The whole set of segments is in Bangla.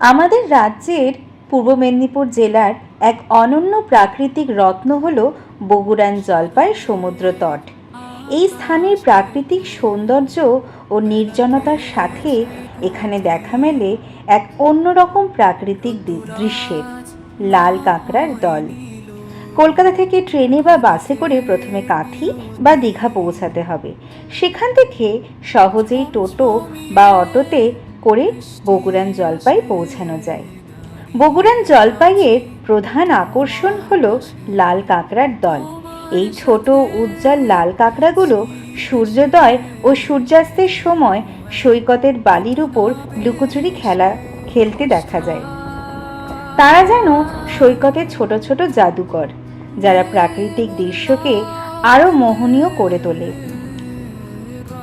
আমাদের রাজ্যের পূর্ব মেদিনীপুর জেলার এক অনন্য প্রাকৃতিক রত্ন হল বগুড়ান জলপাই সমুদ্র তট। এই স্থানের প্রাকৃতিক সৌন্দর্য ও নির্জনতার সাথে এখানে দেখা মেলে এক অন্যরকম প্রাকৃতিক দৃশ্যের লাল কাঁকড়ার দল। কলকাতা থেকে ট্রেনে বা বাসে করে প্রথমে কাঁথি বা দীঘা পৌঁছাতে হবে। সেখান থেকে সহজেই টোটো বা অটোতে করে বগুড়ান জলপাই পৌঁছানো যায়। বগুড়ান জলপাইয়ের প্রধান আকর্ষণ হল লাল কাঁকড়ার দল। এই ছোট উজ্জ্বল লাল কাঁকড়াগুলো সূর্যোদয় ও সূর্যাস্তের সময় সৈকতের বালির উপর লুকোচুরি খেলা, খেলতে দেখা যায়। তারা যেন সৈকতের ছোট ছোট জাদুকর যারা প্রাকৃতিক দৃশ্যকে আরও মোহনীয় করে তোলে।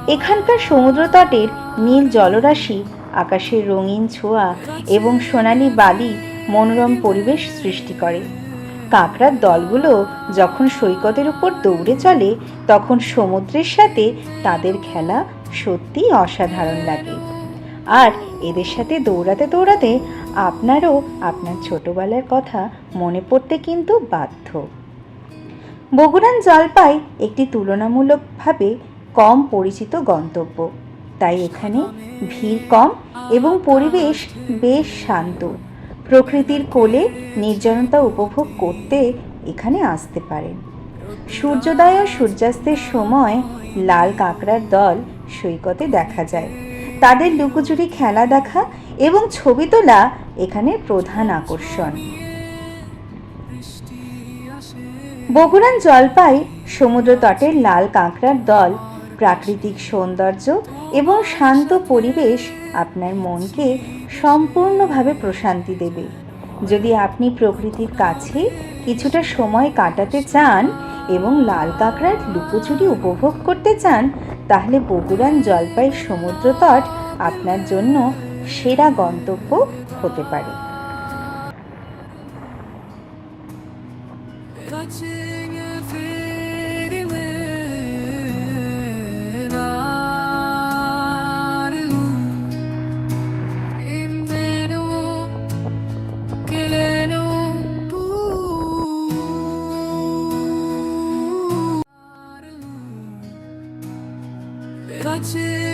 এখানকার সমুদ্র তটের নীল জলরাশি আকাশের রঙিন ছোঁয়া এবং সোনালি বালি মনোরম পরিবেশ সৃষ্টি করে। কাঁকড়ার দলগুলো যখন সৈকতের উপর দৌড়ে চলে, তখন সমুদ্রের সাথে তাদের খেলা সত্যিই অসাধারণ লাগে। আর এদের সাথে দৌড়াতে দৌড়াতে আপনারও আপনার ছোটবেলার কথা মনে পড়তে কিন্তু বাধ্য। বগুড়ান জলপাই একটি তুলনামূলকভাবে কম পরিচিত গন্তব্য। তাই এখানে ভিড় কম এবং পরিবেশ বেশ শান্ত। প্রকৃতির কোলে নির্জনতা উপভোগ করতে এখানে আসতে পারেন। সূর্যোদয় ও সূর্যাস্তের সময় লাল কাঁকড়ার দল সৈকতে দেখা যায়। তাদের লুকোচুরি খেলা দেখা এবং ছবি তোলা এখানের প্রধান আকর্ষণ। বগুড়ান জলপাই সমুদ্র তটের লাল কাঁকড়ার দল প্রাকৃতিক সৌন্দর্য এবং শান্ত পরিবেশ আপনার মনকে সম্পূর্ণভাবে প্রশান্তি দেবে। যদি আপনি প্রকৃতির কাছে কিছুটা সময় কাটাতে চান এবং লাল কাঁকড়ার লুকোচুরি উপভোগ করতে চান, তাহলে বগুড়ান জলপাই সমুদ্র তট আপনার জন্য সেরা গন্তব্য হতে পারে। Touching watching.